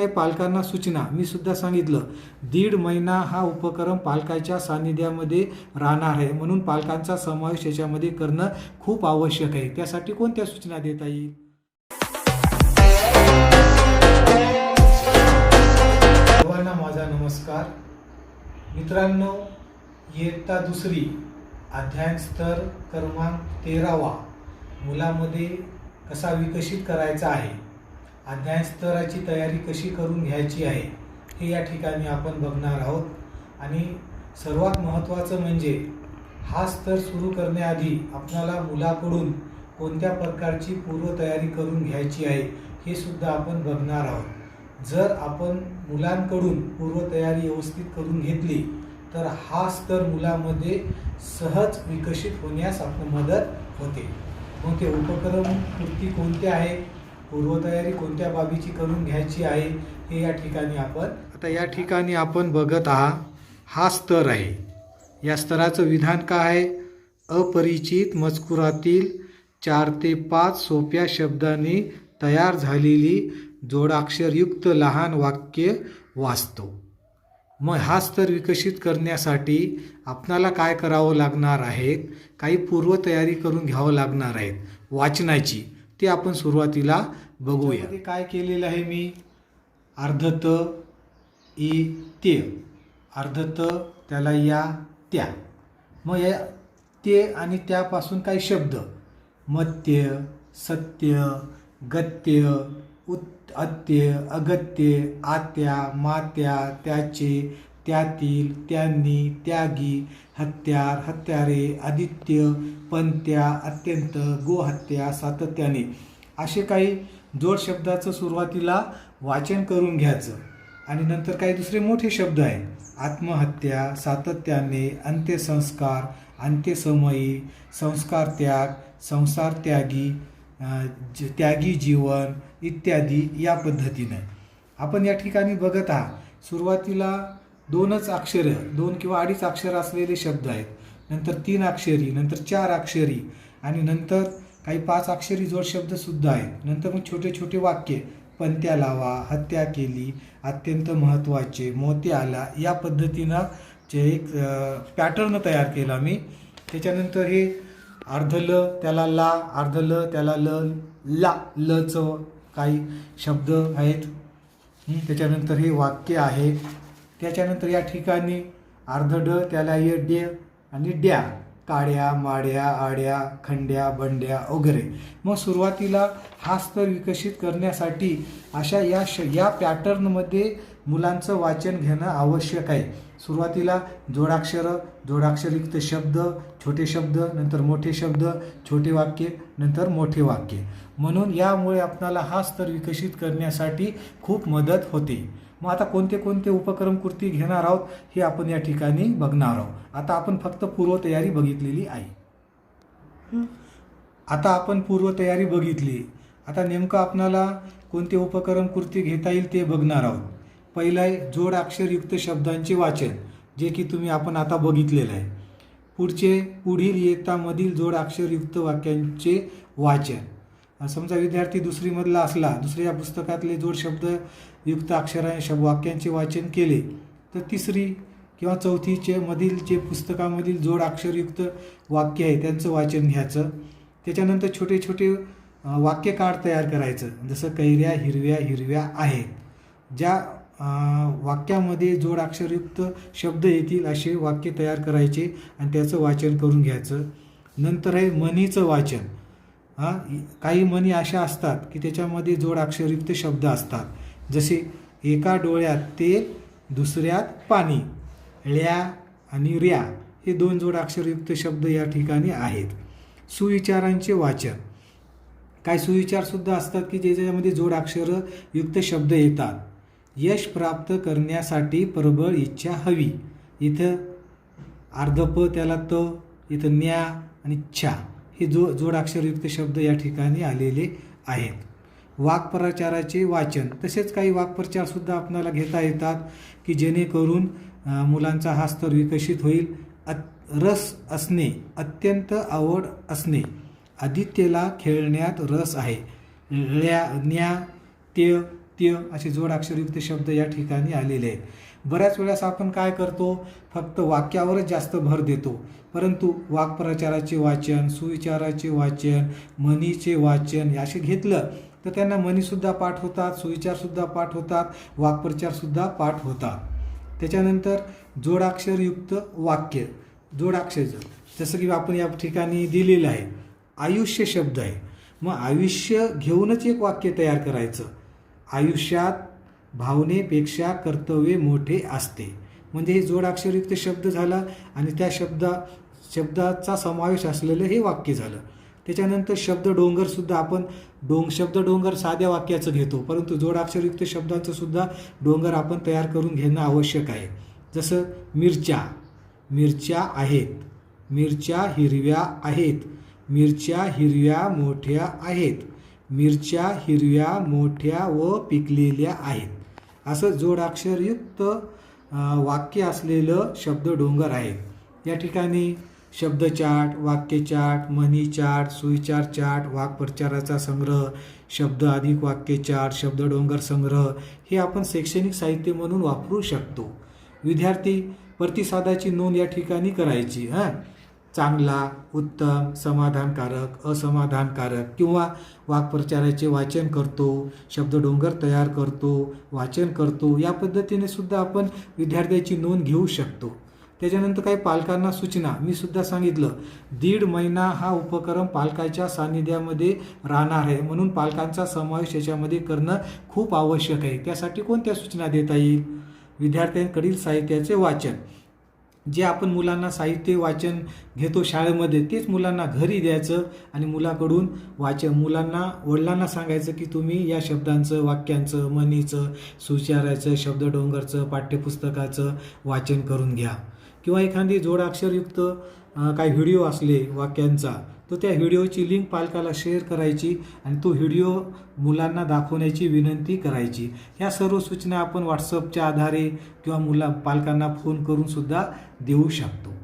काही पालकांना सूचना? मी सुद्धा सांगितलं दीड महिना हा उपक्रम पालकाच्या सान्निध्यामध्ये राहणार आहे. म्हणून पालकांचा समावेश याच्यामध्ये करणं खूप आवश्यक आहे. त्यासाठी कोणत्या सूचना देता येईल? सर्वांना माझा नमस्कार. मित्रांनो इयत्ता दुसरी अध्ययन स्तर क्रमांक तेरावा मुलामध्ये कसा विकसित करायचा आहे? अध्ययन स्तराची तयारी कशी करून घ्यायची आहे हे या ठिकाणी आपण बघणार आहोत. आणि सर्वात महत्त्वाचं म्हणजे हा स्तर सुरू करण्याआधी आपल्याला मुलाकडून कोणत्या प्रकारची पूर्वतयारी करून घ्यायची आहे हे सुद्धा आपण बघणार आहोत. जर आपण मुलांकडून पूर्वतयारी व्यवस्थित करून घेतली तर हा स्तर मुलामध्ये सहज विकसित होण्यास आपण मदत होते. मग ते उपक्रम कृती कोणत्या आहेत? पूर्वतयारी कोणत्या बाबीची करून घ्यायची आहे हे या ठिकाणी आपण आता या ठिकाणी आपण बघत आहात हा स्तर आहे. या स्तराचं विधान काय आहे? अपरिचित मजकुरातील चार ते पाच सोप्या शब्दांनी तयार झालेली जोडाक्षरयुक्त लहान वाक्य वाचतो. मग हा स्तर विकसित करण्यासाठी आपणाला काय करावं लागणार आहे? काही पूर्वतयारी करून घ्यावं लागणार आहेत. वाचनाची. ते आपण सुरुवातीला बघूया. काय केलेलं आहे मी? अर्धत इ ते. अर्धत त्याला या त्या. मग या ते आणि त्यापासून काही शब्द. मत्य सत्य गत्य उत् अत्य अगत्य आत्या मात्या त्याचे त्यातील त्यांनी त्यागी हत्यार हत्यारे आदित्य पंत्या अत्यंत गोहत्या सातत्याने असे काही जोड शब्दाचं सुरुवातीला वाचन करून घ्यायचं. आणि नंतर काही दुसरे मोठे शब्द आहेत. आत्महत्या सातत्याने अंत्यसंस्कार अंत्यसमयी संस्कार त्याग संसार त्यागी ज- त्यागी जीवन इत्यादी या पद्धतीनं. आपण या ठिकाणी बघत आहात. सुरुवातीला दोनच अक्षरं दोन किंवा अडीच अक्षर असलेले शब्द आहेत. नंतर तीन अक्षरी नंतर चार अक्षरी आणि नंतर काही पाच अक्षरी जोड शब्दसुद्धा आहेत. नंतर मग छोटे छोटे वाक्य पंत्या लावा हत्या केली अत्यंत महत्त्वाचे मोती आला या पद्धतीनं जे एक पॅटर्न तयार केला मी त्याच्यानंतर हे अर्ध ल त्याला ला अर्ध ल त्याला ल ला लचं काही शब्द आहेत. त्याच्यानंतर हे वाक्य आहे. त्याच्यानंतर या ठिकाणी अर्ध ड त्याला ये आणि ड्या काड्या माड्या आड्या खंड्या बंड्या वगैरे. मग सुरुवातीला हा स्तर विकसित करण्यासाठी अशा या श या पॅटर्नमध्ये मुलांचं वाचन घेणं आवश्यक आहे. सुरुवातीला जोडाक्षरं जोडाक्षरयुक्त शब्द छोटे शब्द नंतर मोठे शब्द छोटे वाक्य नंतर मोठे वाक्य. म्हणून यामुळे आपणाला हा स्तर विकसित करण्यासाठी खूप मदत होते. मग आता कोणते कोणते उपक्रम कृती घेणार आहोत हे आपण या ठिकाणी बघणार आहोत. आता आपण फक्त पूर्वतयारी बघितलेली आहे. आता आपण पूर्वतयारी बघितली. आता नेमकं आपणाला कोणते उपक्रम कृती घेता येईल ते बघणार आहोत. पहिलं आहे जोड अक्षरयुक्त शब्दांचे वाचन जे की तुम्ही आपण आता बघितलेलं आहे. पुढचे पुढील इयत्तामधील जोड अक्षरयुक्त वाक्यांचे वाचन. समजा विद्यार्थी दुसरीमधला असला दुसऱ्या पुस्तकातले जोड शब्द युक्त अक्षराने शब्द वाक्यांचे वाचन केले तर तिसरी किंवा चौथीचे मधील जे पुस्तकामधील जोड अक्षरयुक्त वाक्य आहे त्यांचं वाचन घ्यायचं. त्याच्यानंतर छोटे छोटे अ, तयार करायचं. जसं कैऱ्या हिरव्या हिरव्या आहेत. ज्या वाक्यामध्ये जोड अक्षरयुक्त शब्द येतील असे वाक्य तयार करायचे आणि त्याचं वाचन करून घ्यायचं. नंतर आहे म्हणीचं वाचन. हां काही म्हणी अशा असतात की त्याच्यामध्ये जोड अक्षरयुक्त शब्द असतात. जसे एका डोळ्यात तेल दुसऱ्यात पाणी ल्या आणि ऱ्या हे दोन जोड अक्षरयुक्त शब्द या ठिकाणी आहेत. सुविचारांचे वाचन. काही सुविचारसुद्धा असतात की ज्याच्यामध्ये जोड अक्षर युक्त शब्द येतात. यश प्राप्त करण्यासाठी प्रबळ इच्छा हवी. इथं अर्धप त्याला त इथं न्या आणि छा हे जो जोडाक्षरयुक्त शब्द या ठिकाणी आलेले आहेत. वाक्प्रचाराचे वाचन तसेच काही वाक्प्रचारसुद्धा आपणाला घेता येतात की जेणेकरून मुलांचा हा स्तर विकसित होईल. अत रस असणे अत्यंत आवड असणे आदित्यला खेळण्यात रस आहे. ळ्या न्या ते त्य असे जोडाक्षरयुक्त शब्द या ठिकाणी आलेले आहेत. बऱ्याच वेळेस आपण काय करतो फक्त वाक्यावरच जास्त भर देतो. परंतु वाक्प्रचाराचे वाचन सुविचाराचे वाचन म्हणीचे वाचन असे घेतलं तर त्यांना म्हणीसुद्धा पाठ होतात सुविचारसुद्धा पाठ होतात वाक्प्रचारसुद्धा पाठ होतात. त्याच्यानंतर जोडाक्षरयुक्त वाक्य जोडाक्षर जसं की आपण या ठिकाणी दिलेलं आहे आयुष्य शब्द आहे. मग आयुष्य घेऊनच एक वाक्य तयार करायचं. आयुष्यात भावनेपेक्षा कर्तव्य मोठे असते. म्हणजे हे जोडाक्षरयुक्त शब्द झाला आणि त्या शब्दा शब्दाचा समावेश असलेलं हे वाक्य झालं. त्याच्यानंतर शब्द डोंगरसुद्धा आपण डोंग शब्द डोंगर साध्या वाक्याचं घेतो. परंतु जोडाक्षरयुक्त शब्दांचं सुद्धा डोंगर आपण तयार करून घेणं आवश्यक आहे. जसं मिरच्या मिरच्या आहेत. मिरच्या हिरव्या आहेत. मिरच्या हिरव्या मोठ्या आहेत. मिरच्या हिरव्या मोठ्या व पिकलेल्या आहेत. असं जोडाक्षरयुक्त वाक्य असलेलं शब्द डोंगर आहे. या ठिकाणी शब्दचाट वाक्यचाट मनीचाट सुविचार चाट वाक्प्रचाराचा संग्रह शब्द अधिक वाक्यचाट शब्द डोंगर संग्रह हे आपण शैक्षणिक साहित्य म्हणून वापरू शकतो. विद्यार्थी प्रतिसादाची नोंद या ठिकाणी करायची हां? चांगला उत्तम समाधानकारक असमाधानकारक किंवा वाक्प्रचाराचे वाचन करतो शब्द डोंगर तयार करतो वाचन करतो या पद्धतीने सुद्धा आपण विद्यार्थ्याची नोंद घेऊ शकतो. त्याच्यानंतर काही पालकांना सूचना. मी सुद्धा सांगितलं दीड महिना हा उपक्रम पालकाच्या सानिध्यामध्ये राहणार आहे. म्हणून पालकांचा समावेश याच्यामध्ये करणं खूप आवश्यक आहे. त्यासाठी कोणत्या सूचना देता येईल? विद्यार्थ्यांकडील साहित्याचे वाचन. जे आपण मुलांना साहित्य वाचन घेतो शाळेमध्ये तेच मुलांना घरी द्यायचं आणि मुलाकडून वाचन. मुलांना वडिलांना सांगायचं की तुम्ही या शब्दांचं वाक्यांचं म्हणीचं सुचारायचं शब्द डोंगरचं पाठ्यपुस्तकाचं वाचन करून घ्या. किंवा एखादी जोडाक्षरयुक्त काही व्हिडिओ असले वाक्यांचा तर त्या व्हिडिओची लिंक पालकाला शेअर करायची आणि तो व्हिडिओ मुलांना दाखवण्याची विनंती करायची. ह्या सर्व सूचना आपण व्हॉट्सअपच्या आधारे किंवा मुला पालकांना फोन करूनसुद्धा देऊ शकतो.